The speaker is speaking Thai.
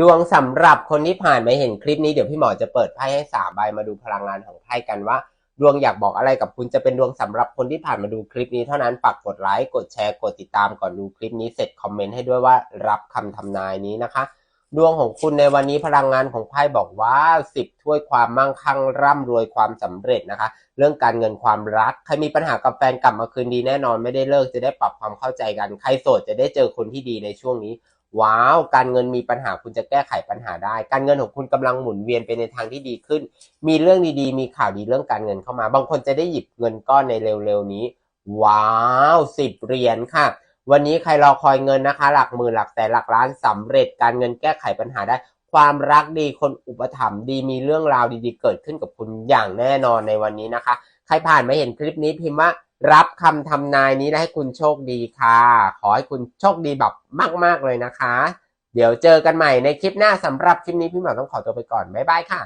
ดวงสำหรับคนที่ผ่านมาเห็นคลิปนี้เดี๋ยวพี่หมอจะเปิดไพ่ให้สามใบมาดูพลังงานของไพ่กันว่า ดวงอยากบอกอะไรกับคุณจะเป็นดวงสำหรับคนที่ผ่านมาดูคลิปนี้เท่านั้นฝากกดไลค์กดแชร์กดติดตามก่อนดูคลิปนี้เสร็จคอมเมนต์ให้ด้วยว่ารับคำทำนายนี้นะคะ ดวงของคุณในวันนี้พลังงานของไพ่บอกว่าสิบถ้วยความมั่งคั่งร่ำรวยความสำเร็จนะคะ เรื่องการเงินความรักใครมีปัญหากับแฟนกลับมาคืนดีแน่นอนไม่ได้เลิกจะได้ปรับความเข้าใจกันใครโสดจะได้เจอคนที่ดีในช่วงนี้ ว้าว การเงินมีปัญหาคุณจะแก้ไขปัญหาได้ การเงินของคุณกำลังหมุนเวียนไปในทางที่ดีขึ้น มีเรื่องดีๆ มีข่าวดีเรื่องการเงินเข้ามา บางคนจะได้หยิบเงินก้อนในเร็วๆนี้ ว้าวสิบเหรียญค่ะ วันนี้ใครรอคอยเงินนะคะ หลักหมื่นหลักแสนหลักล้านสำเร็จการเงินแก้ไขปัญหาได้ ความรักดีคนอุปถัมภ์ดีมีเรื่องราวดีๆ เกิดขึ้นกับคุณอย่างแน่นอนในวันนี้นะคะ ใครผ่านมาเห็นคลิปนี้พิมพ์ว่า รับคำทำนายนี้และให้คุณโชคดีค่ะ ขอให้คุณโชคดีแบบมาก ๆ เลยนะคะ เดี๋ยวเจอกันใหม่ในคลิปหน้าสำหรับคลิปนี้พี่หมอต้องขอตัวไปก่อน บ๊ายบายค่ะ